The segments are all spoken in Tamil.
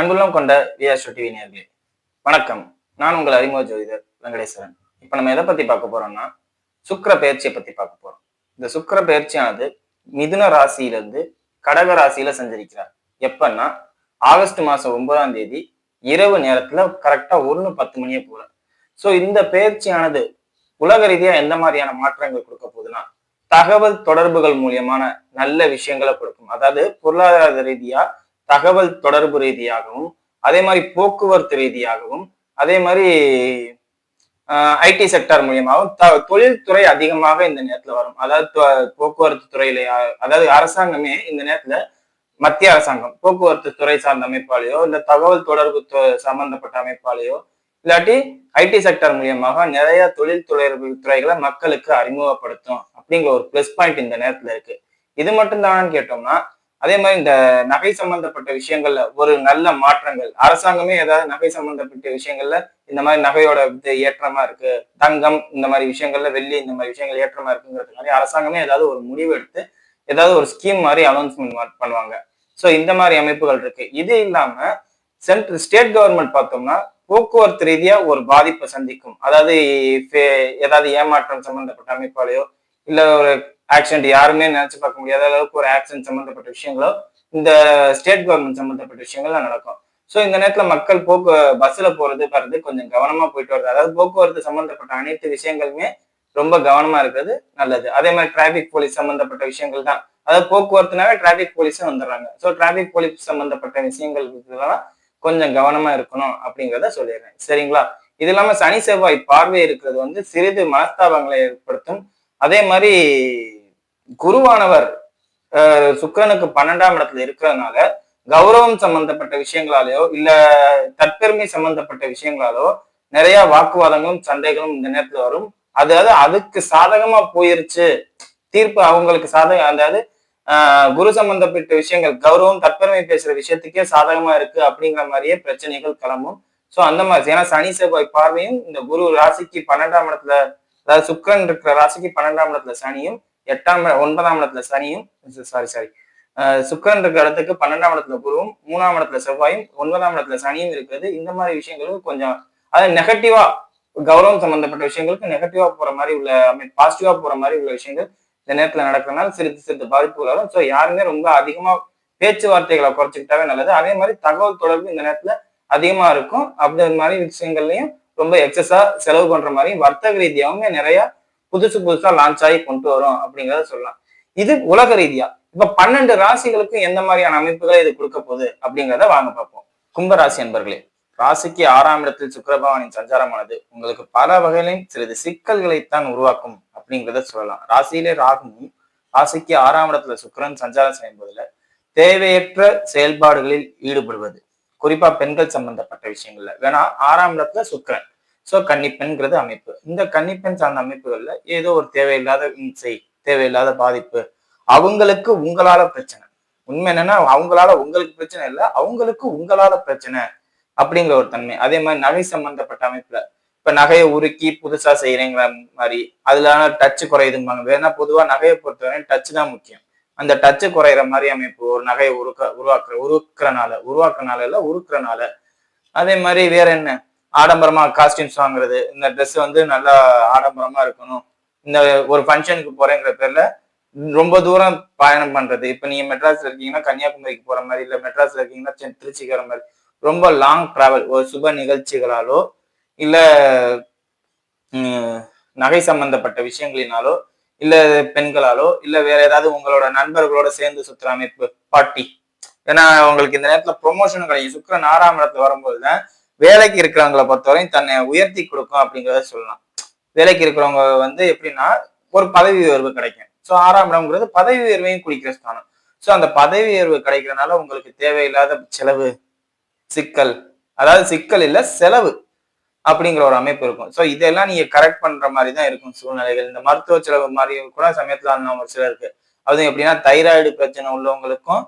அன்புள்ளம் கொண்ட விஆர் டிவி நேர்களே வணக்கம். நான் உங்கள் அறிமுக ஜோதிடர் வெங்கடேஸ்வரன். இப்போ நம்ம எதை பத்தி பார்க்க போறோம்னா சுக்கர பயிற்சியை பத்தி பார்க்க போறோம். இந்த சுக்கர பயிற்சியானது மிதுன ராசியிலிருந்து கடக ராசியில சஞ்சரிக்கிறார். எப்பன்னா ஆகஸ்ட் மாசம் ஒன்பதாம் தேதி இரவு நேரத்துல கரெக்டா ஒன்று பத்து மணியை போல. ஸோ இந்த பயிற்சியானது உலக ரீதியா எந்த மாதிரியான மாற்றங்கள் கொடுக்க போகுதுன்னா தகவல் தொடர்புகள் மூலியமான நல்ல விஷயங்களை கொடுக்கும். அதாவது பொருளாதார ரீதியா தகவல் தொடர்பு ரீதியாகவும் அதே மாதிரி போக்குவரத்து ரீதியாகவும் அதே மாதிரி ஐடி செக்டார் மூலியமாகவும் த தொழில்துறை அதிகமாக இந்த நேரத்துல வரும். அதாவது போக்குவரத்து துறையில அதாவது அரசாங்கமே இந்த நேரத்துல மத்திய அரசாங்கம் போக்குவரத்து துறை சார்ந்த அமைப்பாலேயோ இல்லை தகவல் தொடர்பு சம்பந்தப்பட்ட அமைப்பாலேயோ இல்லாட்டி ஐடி செக்டார் மூலியமாக நிறைய தொழில் தொடர்பு துறைகளை மக்களுக்கு அறிமுகப்படுத்தும் அப்படிங்கிற ஒரு ப்ளஸ் பாயிண்ட் இந்த நேரத்துல இருக்கு. இது மட்டும்தானு கேட்டோம்னா அதே மாதிரி இந்த நகை சம்பந்தப்பட்ட விஷயங்கள்ல ஒரு நல்ல மாற்றங்கள். அரசாங்கமே ஏதாவது நகை சம்பந்தப்பட்ட விஷயங்கள்ல இந்த மாதிரி நகையோட இது ஏற்றமா இருக்கு தங்கம் இந்த மாதிரி விஷயங்கள்ல வெள்ளி இந்த மாதிரி விஷயங்கள் ஏற்றமா இருக்குங்கிறதுக்காக அரசாங்கமே ஏதாவது ஒரு முடிவு எடுத்து ஏதாவது ஒரு ஸ்கீம் மாதிரி அனௌன்ஸ்மெண்ட் பண்ணுவாங்க. ஸோ இந்த மாதிரி அமைப்புகள் இருக்கு. இது இல்லாம சென்ட்ரல் ஸ்டேட் கவர்மெண்ட் பார்த்தோம்னா போக்குவரத்து ரீதியா ஒரு பாதிப்பை சந்திக்கும். அதாவது ஃபே- ஏதாவது ஏமாற்றம் சம்பந்தப்பட்ட அமைப்பாலேயோ இல்ல ஒரு ஆக்சிடென்ட் யாருமே நினைச்சு பார்க்க முடியாத அளவுக்கு ஒரு ஆக்சிடென்ட் சம்பந்தப்பட்ட விஷயங்களோ இந்த ஸ்டேட் கவர்மெண்ட் சம்பந்தப்பட்ட விஷயங்கள்லாம் நடக்கும். ஸோ இந்த நேரத்தில் மக்கள் போக்கு பஸ்ஸில் போகிறது வர்றது கொஞ்சம் கவனமாக போயிட்டு வருது அதாவது போக்குவரத்து சம்மந்தப்பட்ட அனைத்து விஷயங்களுமே ரொம்ப கவனமாக இருக்கிறது நல்லது. அதே மாதிரி டிராஃபிக் போலீஸ் சம்மந்தப்பட்ட விஷயங்கள் தான். அதாவது போக்குவரத்துனாவே டிராஃபிக் போலீஸும் வந்துடுறாங்க. ஸோ டிராஃபிக் போலீஸ் சம்மந்தப்பட்ட விஷயங்கள் இதெல்லாம் கொஞ்சம் கவனமாக இருக்கணும் அப்படிங்கிறத சொல்லிடுறேன். சரிங்களா? இது இல்லாமல் சனி செவ்வாய் பார்வை இருக்கிறது வந்து சிறிது மனஸ்தாபங்களை ஏற்படுத்தும். அதே மாதிரி குருவானவர் சுக்கிரனுக்கு பன்னெண்டாம் இடத்துல இருக்கிறதுனால கௌரவம் சம்பந்தப்பட்ட விஷயங்களாலேயோ இல்ல தற்பெருமை சம்பந்தப்பட்ட விஷயங்களாலோ நிறைய வாக்குவாதங்களும் சண்டைகளும் இந்த நேரத்துல வரும். அதாவது அதுக்கு சாதகமா போயிருச்சு. தீர்ப்பு அவங்களுக்கு சாதக அதாவது ஆஹ் குரு சம்பந்தப்பட்ட விஷயங்கள் கௌரவம் தற்பெருமை பேசுற விஷயத்துக்கே சாதகமா இருக்கு அப்படிங்கிற மாதிரியே பிரச்சனைகள் கிளம்பும். சோ அந்த மாதிரி ஏன்னா சனி செவ்வாய் பார்வையும் இந்த குரு ராசிக்கு பன்னெண்டாம் இடத்துல அதாவது சுக்கிரன் இருக்கிற ராசிக்கு பன்னெண்டாம் இடத்துல சனியும் எட்டாம் ஒன்பதாம் இடத்துல சனியும் சாரி சாரி சுக்கரன் இருக்கிற இடத்துக்கு பன்னெண்டாம் இடத்துல குருவும் மூணாம் இடத்துல செவ்வாயும் ஒன்பதாம் இடத்துல சனியும் இருக்கிறது. இந்த மாதிரி விஷயங்களுக்கு கொஞ்சம் அதாவது நெகட்டிவா கௌரவம் சம்பந்தப்பட்ட விஷயங்களுக்கு நெகட்டிவா போற மாதிரி உள்ள ஐ மீன் பாசிட்டிவா போற மாதிரி உள்ள விஷயங்கள் இந்த நேரத்துல நடக்கிறதுனால சிறிது சிறிது பாதிப்புகள் வரும். ஸோ யாருமே ரொம்ப அதிகமா பேச்சுவார்த்தைகளை குறைச்சிக்கிட்டாவே நல்லது. அதே மாதிரி தகவல் தொடர்பு இந்த நேரத்துல அதிகமா இருக்கும். அப்படி மாதிரி விஷயங்கள்லயும் ரொம்ப எக்ஸஸா செலவு பண்ற மாதிரி வர்த்தக ரீதியாகவுமே நிறைய புதுசு புதுசா லான்ச் ஆகி கொண்டு வரும் அப்படிங்கறத சொல்லலாம். இது உலக ரீதியா. இப்ப பன்னெண்டு ராசிகளுக்கும் எந்த மாதிரியான அமைப்புகளை இது கொடுக்க போகுது அப்படிங்கிறத வாங்க பார்ப்போம். கும்பராசி என்பர்களே ராசிக்கு ஆறாம் இடத்தில் சுக்கரபவானின் சஞ்சாரமானது உங்களுக்கு பல வகையிலும் சிறிது சிக்கல்களைத்தான் உருவாக்கும் அப்படிங்கிறத சொல்லலாம். ராசியிலே ராகுவும் ராசிக்கு ஆறாம் இடத்துல சுக்கிரன் சஞ்சாரம் செய்யும் போதுல தேவையற்ற செயல்பாடுகளில் ஈடுபடுவது. குறிப்பா பெண்கள் சம்பந்தப்பட்ட விஷயங்கள்ல. வேணா ஆறாம் இடத்துல சுக்கரன். சோ கன்னிப்பெண்கிறது அமைப்பு. இந்த கன்னிப்பெண் சார்ந்த அமைப்புகள்ல ஏதோ ஒரு தேவையில்லாத இம்சை தேவையில்லாத பாதிப்பு அவங்களுக்கு உங்களால பிரச்சனை. உண்மை என்னன்னா அவங்களால உங்களுக்கு பிரச்சனை இல்லை அவங்களுக்கு உங்களால பிரச்சனை அப்படிங்கிற ஒரு தன்மை. அதே மாதிரி நகை சம்பந்தப்பட்ட அமைப்புல. இப்ப நகையை உருக்கி புதுசா செய்யறேங்கிற மாதிரி அதுல டச்சு குறையுதும்பாங்க. வேணா பொதுவா நகையை பொறுத்தவரை டச்சு தான் முக்கியம். அந்த டச்சு குறையிற மாதிரி அமைப்பு ஒரு நகையை உருக்க உருவாக்குற உருக்குறனால உருவாக்குறனால இல்ல உருக்குறனால. அதே மாதிரி வேற என்ன? ஆடம்பரமா காஸ்டியூம்ஸ் வாங்குறது இந்த ட்ரெஸ் வந்து நல்லா ஆடம்பரமா இருக்கணும். இந்த ஒரு ஃபங்க்ஷனுக்கு போறேங்கிற பேர்ல ரொம்ப தூரம் பயணம் பண்றது. இப்ப நீங்க மெட்ராஸ்ல இருக்கீங்கன்னா கன்னியாகுமரிக்கு போற மாதிரி இல்ல மெட்ராஸ்ல இருக்கீங்கன்னா சென்~ திருச்சிக்கு வர மாதிரி. ரொம்ப லாங் டிராவல் ஒரு சுப நிகழ்ச்சிகளாலோ இல்ல நகை சம்பந்தப்பட்ட விஷயங்களினாலோ இல்ல பெண்களாலோ இல்ல வேற ஏதாவது உங்களோட நண்பர்களோட சேர்ந்து சுத்துற அமைப்பு பார்ட்டி ஏன்னா உங்களுக்கு இந்த நேரத்துல ப்ரொமோஷன் கிடைக்கும். சுக்கரன் ஆறாம் இடத்துல வரும்போதுதான் வேலைக்கு இருக்கிறவங்கள பொறுத்தவரையும் தன்னை உயர்த்தி கொடுக்கும் அப்படிங்கிறத சொல்லலாம். வேலைக்கு இருக்கிறவங்க வந்து எப்படின்னா ஒரு பதவி உயர்வு கிடைக்கும். ஸோ ஆறாம் இடம்ங்கிறது பதவி உயர்வையும் குடிக்கிற ஸ்தானம். ஸோ அந்த பதவி உயர்வு கிடைக்கிறனால உங்களுக்கு தேவையில்லாத செலவு சிக்கல் அதாவது சிக்கல் இல்லை செலவு அப்படிங்கிற ஒரு அமைப்பு இருக்கும். ஸோ இதெல்லாம் நீங்க கரெக்ட் பண்ற மாதிரி தான் இருக்கும் சூழ்நிலைகள். இந்த மருத்துவ செலவு மாதிரி கூட சமயத்துல அந்த ஒரு சிலருக்கு அதுவும் எப்படின்னா தைராய்டு பிரச்சனை உள்ளவங்களுக்கும்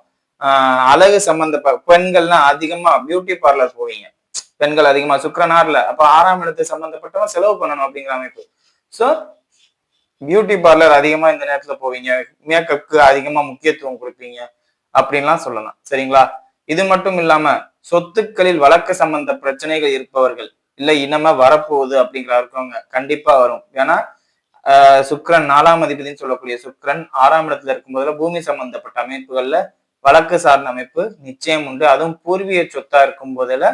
அழகு சம்பந்த பெண்கள்லாம் அதிகமா பியூட்டி பார்லர் போவீங்க. பெண்கள் அதிகமா சுக்கரனார்ல. அப்ப ஆறாம் இடத்தை சம்பந்தப்பட்டவன் செலவு பண்ணணும் அப்படிங்கிற அமைப்பு. ஸோ பியூட்டி பார்லர் அதிகமா இந்த நேரத்துல போவீங்க. மேக்கப்புக்கு அதிகமா முக்கியத்துவம் கொடுப்பீங்க அப்படின்லாம் சொல்லலாம். சரிங்களா? இது மட்டும் இல்லாம சொத்துக்களில் வழக்கு சம்பந்த பிரச்சனைகள் இருப்பவர்கள் இல்ல இனமா வரப்போகுது அப்படிங்கிற இருக்கவங்க கண்டிப்பா வரும். ஏன்னா ஆஹ் நாலாம் அதிபதினு சொல்லக்கூடிய சுக்ரன் ஆறாம் இடத்துல இருக்கும் போதுல பூமி சம்பந்தப்பட்ட அமைப்புகள்ல வழக்கு சார்ந்த அமைப்பு நிச்சயம் உண்டு. அதுவும் பூர்வீக சொத்தா இருக்கும் போதுல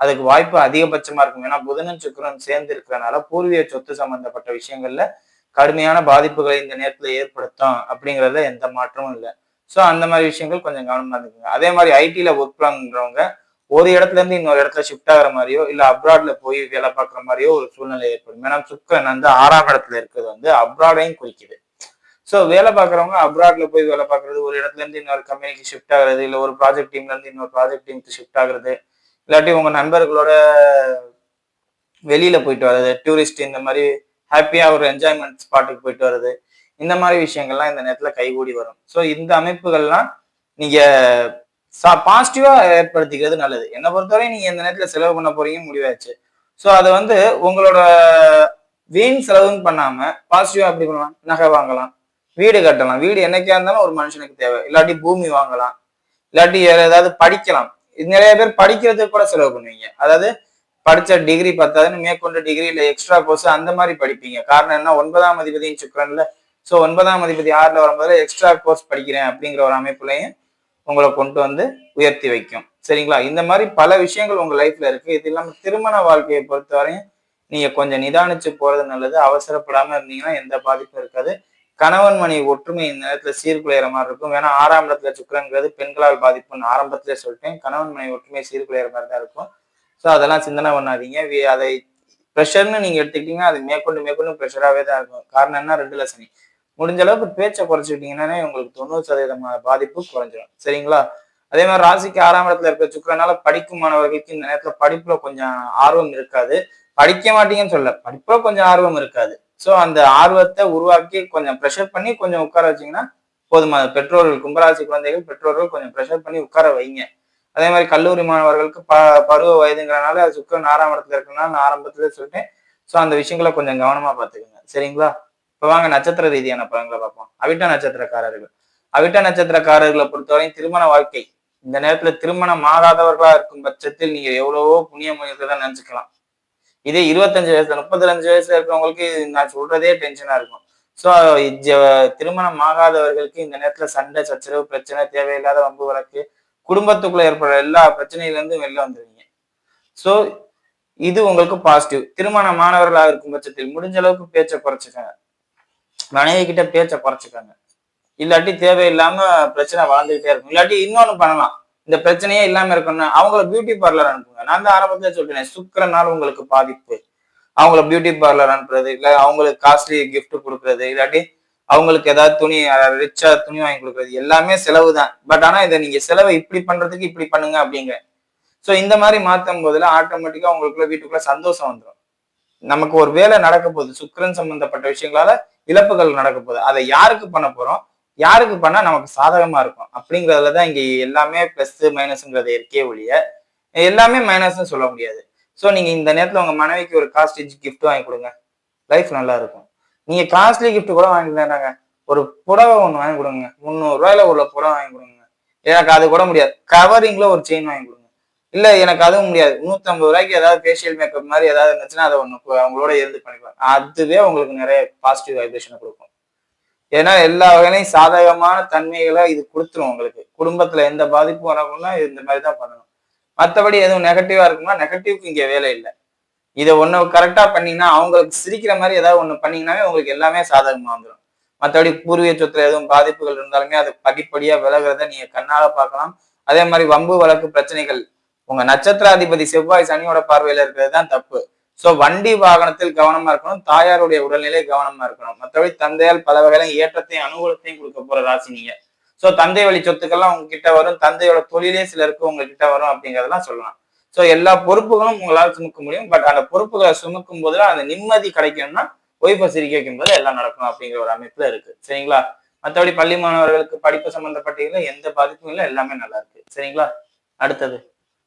அதுக்கு வாய்ப்பு அதிகபட்சமா இருக்கும். ஏன்னா புதனும் சுக்கிரன் சேர்ந்து இருக்கிறனால பூர்வீக சொத்து சம்பந்தப்பட்ட விஷயங்கள்ல கடுமையான பாதிப்புகளை இந்த நேரத்துல ஏற்படுத்தும் அப்படிங்கறதுல எந்த மாற்றமும் இல்லை. ஸோ அந்த மாதிரி விஷயங்கள் கொஞ்சம் கவனமா இருந்துக்குங்க. அதே மாதிரி ஐடில ஒர்க் பண்றவங்க ஒரு இடத்துல இருந்து இன்னொரு இடத்துல ஷிஃப்ட் ஆகிற மாதிரியோ இல்ல அப்ராட்ல போய் வேலை பார்க்குற மாதிரியோ ஒரு சூழ்நிலை ஏற்படும். ஏன்னா சுக்கரன் வந்து ஆறாம் இடத்துல இருக்கிறது வந்து அப்ராடையும் குறிக்குது. ஸோ வேலை பார்க்குறவங்க அப்ராட்ல போய் வேலை பார்க்கறது ஒரு இடத்துல இருந்து இன்னொரு கம்பெனிக்கு ஷிஃப்ட் ஆகுறது இல்ல ஒரு ப்ராஜெக்ட் டீம்ல இருந்து இன்னொரு ப்ராஜெக்ட் டீமுக்கு ஷிஃப்ட் ஆகுறது இல்லாட்டி உங்க நண்பர்களோட வெளியில போயிட்டு வர்றது டூரிஸ்ட் இந்த மாதிரி ஹாப்பியா ஒரு என்ஜாய்மெண்ட் ஸ்பாட்டுக்கு போயிட்டு வர்றது இந்த மாதிரி விஷயங்கள்லாம் இந்த நேரத்துல கைகூடி வரும். ஸோ இந்த அமைப்புகள்லாம் நீங்க பாசிட்டிவா ஏற்படுத்திக்கிறது நல்லது. என்னை பொறுத்தவரை நீங்க இந்த நேரத்துல செலவு பண்ண போறீங்க முடிவாச்சு ஸோ அதை வந்து உங்களோட வீண் செலவுன்னு பண்ணாம பாசிட்டிவா எப்படி பண்ணலாம்? நகை வாங்கலாம் வீடு கட்டலாம். வீடு என்னைக்கா இருந்தாலும் ஒரு மனுஷனுக்கு தேவை. இல்லாட்டி பூமி வாங்கலாம். இல்லாட்டி வேற ஏதாவது படிக்கலாம். நிறைய பேர் படிக்கிறதுக்கு கூட செலவு பண்ணுவீங்க. அதாவது படிச்ச டிகிரி பத்தாதுன்னு மேற்கொண்டு டிகிரி இல்லை எக்ஸ்ட்ரா கோர்ஸ் அந்த மாதிரி படிப்பீங்க. காரணம் என்ன ஒன்பதாம் அதிபதியின் சுக்கரன்ல ஸோ ஒன்பதாம் அதிபதி ஆறுல வரும்போது எக்ஸ்ட்ரா கோர்ஸ் படிக்கிறேன் அப்படிங்கிற ஒரு அமைப்புலையும் உங்களை கொண்டு வந்து உயர்த்தி வைக்கும். சரிங்களா? இந்த மாதிரி பல விஷயங்கள் உங்க லைஃப்ல இருக்கு. இது இல்லாமல் திருமண வாழ்க்கையை பொறுத்தவரையும் நீங்க கொஞ்சம் நிதானிச்சு போறது நல்லது. அவசரப்படாம இருந்தீங்கன்னா எந்த பாதிப்பும் இருக்காது. கணவன் மணி ஒற்றுமை இந்த நேரத்துல சீர்குலையிற மாதிரி இருக்கும். ஏன்னா ஆறாம் இடத்துல சுக்கரங்கிறது பெண்களால் பாதிப்புன்னு ஆரம்பத்திலே சொல்லிட்டேன். கணவன் மணி ஒற்றுமை சீர்குலையிற மாதிரி தான் இருக்கும். ஸோ அதெல்லாம் சிந்தனை பண்ணாதீங்க. வி- அதை ப்ரெஷர்னு நீங்க எடுத்துக்கிட்டீங்கன்னா அது மேற்கொண்டு மேற்கொண்டு ப்ரெஷராகவே தான் இருக்கும். காரணம் என்ன? ரெண்டு லட்சணி. முடிஞ்ச அளவுக்கு பேச்சை குறைச்சிக்கிட்டீங்கன்னா உங்களுக்கு தொண்ணூறு சதவீதம் பாதிப்பு குறைஞ்சிடும் சரிங்களா? அதே மாதிரி ராசிக்கு ஆறாம் இடத்துல இருக்க சுக்கரனால படிக்கும் மாணவர்களுக்கு இந்த நேரத்துல படிப்புல கொஞ்சம் ஆர்வம் இருக்காது. படிக்க மாட்டீங்கன்னு சொல்ல படிப்புல கொஞ்சம் ஆர்வம் இருக்காது. ஸோ அந்த ஆர்வத்தை உருவாக்கி கொஞ்சம் ப்ரெஷர் பண்ணி கொஞ்சம் உட்கார வச்சீங்கன்னா போதுமான பெற்றோர்கள் கும்பராசி குழந்தைகள் பெற்றோர்கள் கொஞ்சம் ப்ரெஷர் பண்ணி உட்கார வைங்க. அதே மாதிரி கல்லூரி மாணவர்களுக்கு ப பருவ வயதுங்கிறனால அது சுக்கரன் ஆறாம் இடத்துல இருக்கனால நான் ஆரம்பத்துல சொல்லிட்டேன். ஸோ அந்த விஷயங்களை கொஞ்சம் கவனமா பார்த்துக்கோங்க. சரிங்களா? இப்போ வாங்க நட்சத்திர ரீதியான பலன்களை பார்ப்போம். அவிட்ட நட்சத்திரக்காரர்கள். அவிட்ட நட்சத்திரக்காரர்களை பொறுத்தவரையும் திருமண வாழ்க்கை. இந்த நேரத்துல திருமணம் ஆகாதவர்களா இருக்கும் பட்சத்தில் நீங்க எவ்வளவோ புண்ணிய முயற்சிகளை நினைச்சுக்கலாம். இதே இருபத்தஞ்சு வயசுல முப்பத்தஞ்சு வயசுல இருக்கிறவங்களுக்கு நான் சொல்றதே டென்ஷனா இருக்கும். ஸோ திருமணம் ஆகாதவர்களுக்கு இந்த நேரத்துல சண்டை சச்சரவு பிரச்சனை தேவையில்லாத வம்பு வழக்கு குடும்பத்துக்குள்ள ஏற்படுற எல்லா பிரச்சனையிலேருந்து வெளில வந்துருவீங்க. ஸோ இது உங்களுக்கு பாசிட்டிவ் திருமணமானவர்களாக இருக்கும் பட்சத்தில் முடிஞ்ச அளவுக்கு பேச்சை குறைச்சிக்கங்க. மனைவி கிட்ட பேச்சை குறைச்சிக்கங்க. இல்லாட்டி தேவையில்லாம பிரச்சனை வளர்ந்துகிட்டே இருக்கும். இல்லாட்டி இன்னொன்னு பண்ணலாம். இந்த பிரச்சனையே இல்லாம இருக்கணும்னா அவங்கள பியூட்டி பார்லர் அனுப்புங்க. நான் தான் ஆரம்பத்துல சொல்றேன் சுக்கரனால உங்களுக்கு பாதிப்பு. அவங்கள பியூட்டி பார்லர் அனுப்புறது இல்ல அவங்களுக்கு காஸ்ட்லி கிஃப்ட் கொடுக்கறது இல்லாட்டி அவங்களுக்கு ஏதாவது துணி ரிச்சா துணி வாங்கி கொடுக்கறது எல்லாமே செலவு தான். பட் ஆனா இதை நீங்க செலவை இப்படி பண்றதுக்கு இப்படி பண்ணுங்க அப்படிங்க. ஸோ இந்த மாதிரி மாற்றும் போதுல ஆட்டோமேட்டிக்கா உங்களுக்குள்ள வீட்டுக்குள்ள சந்தோஷம் வந்துடும் நமக்கு ஒரு வேலை நடக்க போகுது. சுக்கிரன் சம்பந்தப்பட்ட விஷயங்களால இழப்புகள் நடக்க போகுது. அதை யாருக்கு பண்ண போறோம்? யாருக்கு பண்ணா நமக்கு சாதகமா இருக்கும்? அப்படிங்கிறதுல தான் இங்க எல்லாமே பிளஸ் மைனஸ்ங்கிறது இருக்கே ஒழிய எல்லாமே மைனஸ்னு சொல்ல முடியாது. ஸோ நீங்க இந்த நேரத்துல உங்க மனைவிக்கு ஒரு காஸ்டேஜ் கிஃப்ட் வாங்கி கொடுங்க. லைஃப் நல்லா இருக்கும். நீங்க காஸ்ட்லி கிஃப்ட் கூட வாங்கிக்கலாம். ஒரு புடவை ஒன்று வாங்கி கொடுங்க. முந்நூறு ரூபாயில உள்ள புடவை வாங்கி கொடுங்க. எனக்கு அது கூட முடியாது. கவரிங்ல ஒரு செயின் வாங்கி கொடுங்க. இல்ல எனக்கு அதுவும் முடியாது. நூத்தம்பது ரூபாய்க்கு ஏதாவது ஃபேஷியல் மேக்கப் மாதிரி ஏதாவது இருந்துச்சுன்னா அதை ஒன்று அவங்களோட இருந்து பண்ணிக்கலாம். அதுவே உங்களுக்கு நிறைய பாசிட்டிவ் வைப்ரேஷனை கொடுக்கும். ஏன்னா எல்லா வகையிலையும் சாதகமான தன்மைகளை இது கொடுத்துரும் உங்களுக்கு. குடும்பத்துல எந்த பாதிப்பும் வரணும்னா இந்த மாதிரி தான் பண்ணணும். மற்றபடி எதுவும் நெகட்டிவா இருக்கும்னா நெகட்டிவ்க்கு இங்கே வேலை இல்லை. இதை ஒன்று கரெக்டா பண்ணீங்கன்னா அவங்களுக்கு சிரிக்கிற மாதிரி ஏதாவது ஒன்று பண்ணீங்கன்னாவே உங்களுக்கு எல்லாமே சாதகமாக வந்துடும் மற்றபடி பூர்வீக சொத்துல எதுவும் பாதிப்புகள் இருந்தாலுமே அது படிப்படியாக விலகிறத நீங்க கண்ணால பார்க்கலாம். அதே மாதிரி வம்பு வழக்கு பிரச்சனைகள். உங்க நட்சத்திராதிபதி செவ்வாய் சனியோட பார்வையில இருக்கிறது தான் தப்பு. ஸோ வண்டி வாகனத்தில் கவனமா இருக்கணும். தாயாருடைய உடல்நிலை கவனமா இருக்கணும். மற்றபடி தந்தையால் பல வகையில ஏற்றத்தையும் அனுகூலத்தையும் கொடுக்க போற ராசி நீங்க. சோ தந்தை வழி சொத்துக்கள்லாம் உங்ககிட்ட வரும். தந்தையோட தொழிலே சிலருக்கு உங்ககிட்ட வரும் அப்படிங்கறதெல்லாம் சொல்லலாம். சோ எல்லா பொறுப்புகளும் உங்களால் சுமக்க முடியும். பட் அந்த பொறுப்புகளை சுமக்கும் போதுல அந்த நிம்மதி கிடைக்கணும்னா ஒய்ஃபை சிரிக்க வைக்கும் போது எல்லாம் நடக்கும் அப்படிங்கிற ஒரு அமைப்புல இருக்கு. சரிங்களா? மற்றபடி பள்ளி மாணவர்களுக்கு படிப்பு சம்பந்தப்பட்ட எந்த பாதிப்பும் இல்லை. எல்லாமே நல்லா இருக்கு. சரிங்களா? அடுத்தது.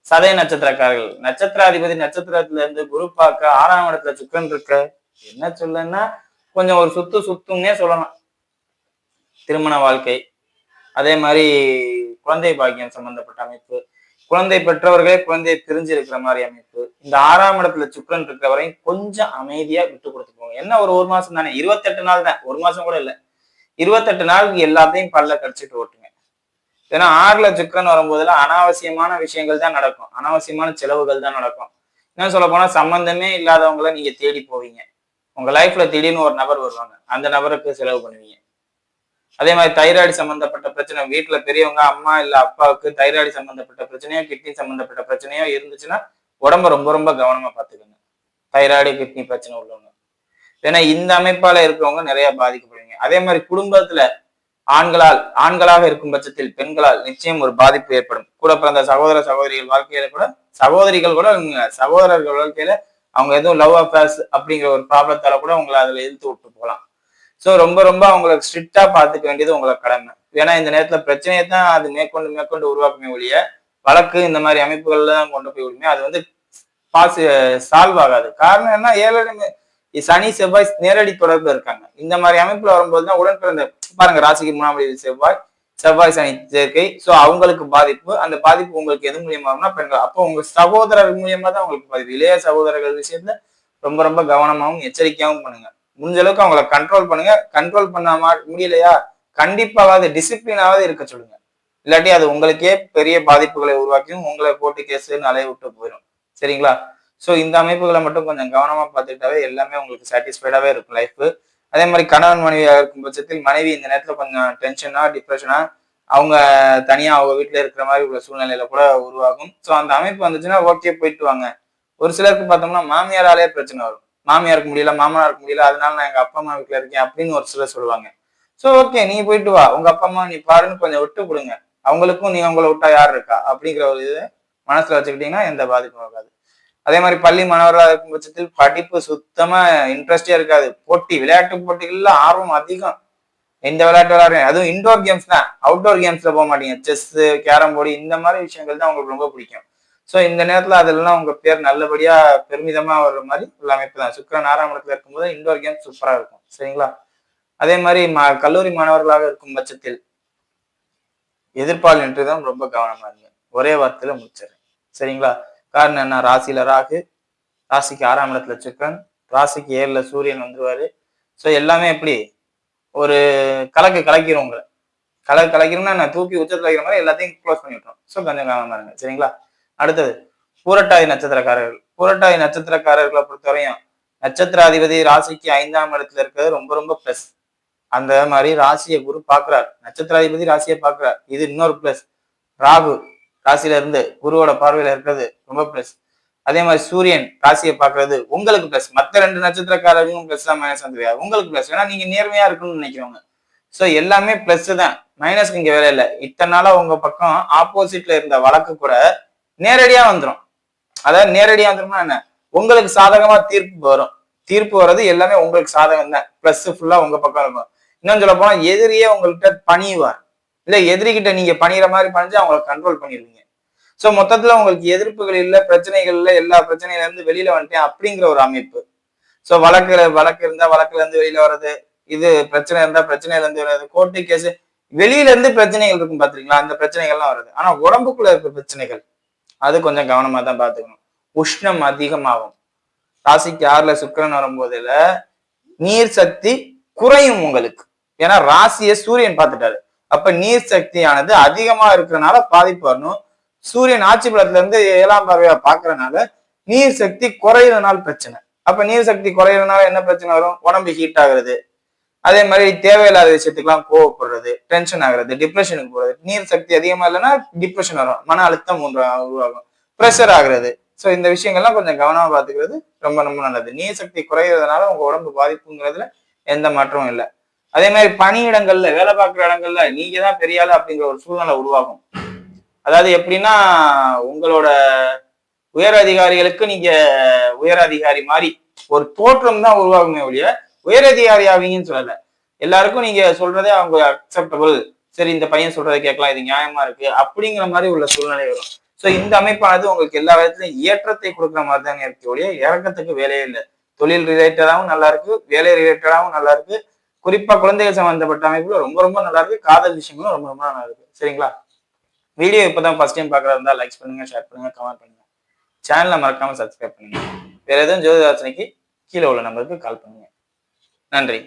சதய நட்சத்திரக்காரர்கள். நட்சத்திராதிபதி நட்சத்திரத்துல இருந்து குரு பார்க்க ஆறாம் இடத்துல சுக்கன் இருக்க என்ன சொல்லன்னா கொஞ்சம் ஒரு சுத்து சுத்துன்னே சொல்லலாம். திருமண வாழ்க்கை. அதே மாதிரி குழந்தை பாக்கியம் சம்பந்தப்பட்ட அமைப்பு. குழந்தை பெற்றவர்களே குழந்தையை பிரிஞ்சு இருக்கிற மாதிரி அமைப்பு. இந்த ஆறாம் இடத்துல சுக்கரன் இருக்கிற வரையும் கொஞ்சம் அமைதியா விட்டு கொடுத்துக்கோங்க. என்ன ஒரு ஒரு மாசம் தானே? இருபத்தெட்டு நாள் தான். ஒரு மாசம் கூட இல்லை. இருபத்தெட்டு நாளுக்கு எல்லாத்தையும் பல்ல கடிச்சிட்டு ஓட்டுங்க. ஏன்னா ஆறுல சுக்கரன் வரும்போதுல அனாவசியமான விஷயங்கள் தான் நடக்கும். அனாவசியமான செலவுகள் தான் நடக்கும். என்ன சொல்ல போனா சம்பந்தமே இல்லாதவங்கள நீங்க தேடி போவீங்க. உங்க லைஃப்ல திடீர்னு ஒரு நபர் வருவாங்க. அந்த நபருக்கு செலவு பண்ணுவீங்க. அதே மாதிரி தைராய்டு சம்பந்தப்பட்ட பிரச்சனை வீட்டுல பெரியவங்க அம்மா இல்ல அப்பாவுக்கு தைராய்டு சம்பந்தப்பட்ட பிரச்சனையோ கிட்னி சம்பந்தப்பட்ட பிரச்சனையோ இருந்துச்சுன்னா உடம்ப ரொம்ப ரொம்ப கவனமா பாத்துக்கோங்க தைராய்டு கிட்னி பிரச்சனை உள்ளவங்க. ஏன்னா இந்த அமைப்பால இருக்கிறவங்க நிறைய பாதிக்கப்படுவீங்க. அதே மாதிரி குடும்பத்துல ஆண்களால் ஆண்களாக இருக்கும் பட்சத்தில் பெண்களால் நிச்சயம் ஒரு பாதிப்பு ஏற்படும். கூட பிறந்த சகோதர சகோதரிகள் வாழ்க்கையில கூட சகோதரிகள் கூட சகோதரர்கள் வாழ்க்கையில அவங்க எதுவும் லவ் அஃபேர்ஸ் அப்படிங்கிற ஒரு ப்ராப்ளத்தால கூட உங்களை அதுல இழுத்து விட்டு போகலாம். ஸோ ரொம்ப ரொம்ப அவங்களுக்கு ஸ்ட்ரிக்டா பார்த்துக்க வேண்டியது உங்களை கடமை. ஏன்னா இந்த நேரத்துல பிரச்சனையை தான் அது மேற்கொண்டு மேற்கொண்டு உருவாக்குமே ஒழிய வழக்கு இந்த மாதிரி அமைப்புகள்ல தான் கொண்டு போய் விடுமே அது வந்து பாஸ் சால்வ் ஆகாது. காரணம் என்ன ஏழு சனி செவ்வாய் நேரடி தொடர்பு இருக்காங்க. இந்த மாதிரி அமைப்புல வரும்போது தான் உடன் பிறந்த பாருங்க ராசிக்கு மூணாம் செவ்வாய் செவ்வாய் சனி சேர்க்கை. ஸோ அவங்களுக்கு பாதிப்பு அந்த பாதிப்பு உங்களுக்கு எது மூலியமா பெண்கள். அப்போ உங்க சகோதரர் மூலியமா தான் உங்களுக்கு பாதிப்பு. இளைய சகோதரர்கள் விஷயத்துல ரொம்ப ரொம்ப கவனமாகவும் எச்சரிக்கையாகவும் பண்ணுங்க. முடிஞ்ச அளவுக்கு அவங்கள கண்ட்ரோல் பண்ணுங்க. கண்ட்ரோல் பண்ணாம முடியலையா? கண்டிப்பாவது டிசிப்ளினாவது இருக்க சொல்லுங்க. இல்லாட்டி அது உங்களுக்கே பெரிய பாதிப்புகளை உருவாக்கியும் உங்களை போட்டு கேஸுன்னு அலைய விட்டு போயிடும் சரிங்களா? ஸோ இந்த அமைப்புகளை மட்டும் கொஞ்சம் கவனமா பார்த்துக்கிட்டாவே எல்லாமே உங்களுக்கு சாட்டிஸ்ஃபைடாவே இருக்கும் லைஃப் அதே மாதிரி கணவன் மனைவியாக இருக்கும் பட்சத்தில் மனைவி இந்த நேரத்தில் கொஞ்சம் டென்ஷனா டிப்ரெஷனா அவங்க தனியாக அவங்க வீட்டில் இருக்கிற மாதிரி உள்ள சூழ்நிலையில கூட உருவாகும். ஸோ அந்த அமைப்பு வந்துச்சுன்னா ஓகே போயிட்டு வாங்க. ஒரு சிலருக்கு பார்த்தோம்னா மாமியாராலே பிரச்சனை வரும். மாமியாருக்கு முடியல மாமனாருக்கு முடியல அதனால நான் எங்கள் அப்பா அம்மா வீட்டில் இருக்கேன் அப்படின்னு ஒரு சிலர் சொல்லுவாங்க. ஸோ ஓகே நீ போயிட்டு வா. உங்க அப்பா அம்மா நீ பாருன்னு கொஞ்சம் விட்டு கொடுங்க. அவங்களுக்கும் நீ உங்களை விட்டா யார் இருக்கா? அப்படிங்கிற ஒரு இது மனசுல வச்சுக்கிட்டீங்கன்னா எந்த பாதிப்பும் ஆகாது அதே மாதிரி பள்ளி மாணவர்களாக இருக்கும் பட்சத்தில் படிப்பு சுத்தமா இன்ட்ரெஸ்டே இருக்காது. போட்டி விளையாட்டு போட்டிகள்ல ஆர்வம் அதிகம். எந்த விளையாட்டு விளையாடுறேன் அதுவும் இன்டோர் கேம்ஸ் தான். அவுட்டோர் கேம்ஸ்ல போக மாட்டீங்க. செஸ் கேரம் போர்டு இந்த மாதிரி விஷயங்கள் தான் உங்களுக்கு ரொம்ப பிடிக்கும். ஸோ இந்த நேரத்துல அதெல்லாம் உங்க பேர் நல்லபடியா பெருமிதமா வர்ற மாதிரி உள்ள அமைப்பு தான். சுக்கரன் ஆறாம் இடத்துல இருக்கும்போது இன்டோர் கேம் சூப்பரா இருக்கும். சரிங்களா? அதே மாதிரி மா கல்லூரி மாணவர்களாக இருக்கும் பட்சத்தில் எதிர்பால் நின்றுதான் ரொம்ப கவனமா இருங்க. ஒரே வார்த்தையில முடிச்சிடுறேன். சரிங்களா? காரணம் என்ன? ராசியில ராகு ராசிக்கு ஆறாம் இடத்துல சுக்கரன் ராசிக்கு ஏழுல சூரியன் வந்துருவாரு. ஸோ எல்லாமே எப்படி? ஒரு கலக்கு கலக்கிரும் உங்களை. கலக்கு கலக்கிறோம்னா நான் தூக்கி உச்சத்தில் வைக்கிற மாதிரி எல்லாத்தையும் க்ளோஸ் பண்ணி விட்டுரும் ஸோ கொஞ்சம் கவனமா பாருங்க சரிங்களா? அடுத்தது பூரட்டாதி நட்சத்திரக்காரர்கள். பூரட்டாதி நட்சத்திரக்காரர்களை பொறுத்தவரையும் நட்சத்திராதிபதி ராசிக்கு ஐந்தாம் இடத்துல இருக்கிறது ரொம்ப ரொம்ப ப்ளஸ் அந்த மாதிரி ராசியை குரு பார்க்குறார். நட்சத்திராதிபதி ராசியை பார்க்குறார். இது இன்னொரு ப்ளஸ் ராகு ராசியில இருந்து குருவோட பார்வையில இருக்கிறது ரொம்ப பிளஸ் அதே மாதிரி சூரியன் ராசியை பாக்குறது உங்களுக்கு பிளஸ் மத்த ரெண்டு நட்சத்திரக்காரர்களும் பிளஸ் தான் மைனஸ் வந்து உங்களுக்கு பிளஸ் ஏன்னா நீங்க நேர்மையா இருக்கணும்னு நினைக்கிறவங்க. ஸோ எல்லாமே பிளஸ் தான். மைனஸ்க்கு இங்க வேலை இல்லை. இத்தனை நாளா உங்க பக்கம் ஆப்போசிட்ல இருந்த வழக்கு கூட நேரடியா வந்துடும் அதாவது நேரடியா வந்துரும்னா என்ன? உங்களுக்கு சாதகமா தீர்ப்பு வரும். தீர்ப்பு வர்றது எல்லாமே உங்களுக்கு சாதகம் தான் பிளஸ் ஃபுல்லா உங்க பக்கம் இருக்கும். இன்னும் சொல்ல போனா எதிரியே உங்கள்கிட்ட பணிவார் இல்லை எதிரிகிட்ட நீங்க பணிகிற மாதிரி பணிஞ்சு அவங்கள கண்ட்ரோல் பண்ணிடுவீங்க சோ மொத்தத்துல உங்களுக்கு எதிர்ப்புகள் இல்ல பிரச்சனைகள் இல்லை எல்லா பிரச்சனையிலேருந்து வெளியில் வெளியில வந்துட்டேன் அப்படிங்கிற ஒரு அமைப்பு. சோ வழக்குல வழக்கு இருந்தா வழக்குல இருந்து வெளியில வர்றது இது பிரச்சனை இருந்தா பிரச்சனையிலேருந்து வர்றது கோர்ட்டு கேஸ் வெளியில இருந்து பிரச்சனைகள் இருக்கும் பார்த்துருங்களா அந்த பிரச்சனைகள்லாம் வருது ஆனா உடம்புக்குள்ள இருக்க பிரச்சனைகள் அது கொஞ்சம் கவனமாக தான் பாத்துக்கணும். உஷ்ணம் அதிகமாகும். ராசிக்கு ஆறுல சுக்கிரன் வரும்போதுல நீர் சக்தி குறையும் உங்களுக்கு. ஏன்னா ராசியை சூரியன் பார்த்துட்டாரு. அப்ப நீர் சக்தியானது அதிகமா இருக்கிறனால பாதிப்பு வரணும். சூரியன் ஆட்சி பலத்துல இருந்து ஏழாம் பார்வையா பாக்குறதுனால நீர் சக்தி குறையிறதுனால பிரச்சனை. அப்ப நீர் சக்தி குறையிறதுனால என்ன பிரச்சனை வரும்? உடம்பு ஹீட் ஆகுறது. அதே மாதிரி தேவையில்லாத விஷயத்துக்குலாம் கோவப்படுறது டென்ஷன் ஆகுறது டிப்ரெஷனுக்கு போறது. நீர் சக்தி அதிகமா இல்லைன்னா டிப்ரெஷன் வரும். மன அழுத்தம் ஒன்று உருவாகும். ப்ரெஷர் ஆகுறது. ஸோ இந்த விஷயங்கள்லாம் கொஞ்சம் கவனமா பாத்துக்கிறது ரொம்ப ரொம்ப நல்லது. நீர் சக்தி குறையிறதுனால உங்க உடம்பு பாதிப்புங்கிறதுல எந்த மாற்றமும் இல்லை. அதே மாதிரி பணியிடங்கள்ல வேலை பார்க்குற இடங்கள்ல நீங்க தான் பெரிய ஆளு அப்படிங்கிற ஒரு சூழ்நிலை உருவாகும். அதாவது எப்படின்னா உங்களோட உயர் அதிகாரிகளுக்கு நீங்க உயர் அதிகாரி மாதிரி ஒரு தோற்றம் தான் உருவாகுமே ஒழிய உயர் அதிகாரி ஆவீங்கன்னு சொல்லலை. எல்லாருக்கும் நீங்க சொல்றதே அவங்க அக்செப்டபிள் சரி இந்த பையன் சொல்றதை கேட்கலாம் இது நியாயமா இருக்கு அப்படிங்கிற மாதிரி உள்ள சூழ்நிலை வரும். ஸோ இந்த அமைப்பானது உங்களுக்கு எல்லா விதத்துலையும் ஏற்றத்தை கொடுக்குற மாதிரி தாங்க இருக்கு ஒழிய இறக்கத்துக்கு வேலையே இல்லை. தொழில் ரிலேட்டடாகவும் நல்லா இருக்கு வேலை ரிலேட்டடாகவும் நல்லா இருக்கு. குறிப்பா குழந்தைகள் சம்பந்தப்பட்ட அமைப்புல ரொம்ப ரொம்ப நல்லா இருக்கு. காதல் விஷயங்களும் ரொம்ப ரொம்ப நல்லா இருக்கு. சரிங்களா? வீடியோ இப்பதான் ஃபர்ஸ்ட் டைம் பாக்குறதா இருந்தா லைக்ஸ் பண்ணுங்க ஷேர் பண்ணுங்க கமெண்ட் பண்ணுங்க. சேனலை மறக்காம சப்ஸ்கிரைப் பண்ணுங்க. வேற எதுவும் ஜோதிதாசனைக்கு கீழே உள்ள நம்பருக்கு கால் பண்ணுங்க. நன்றி.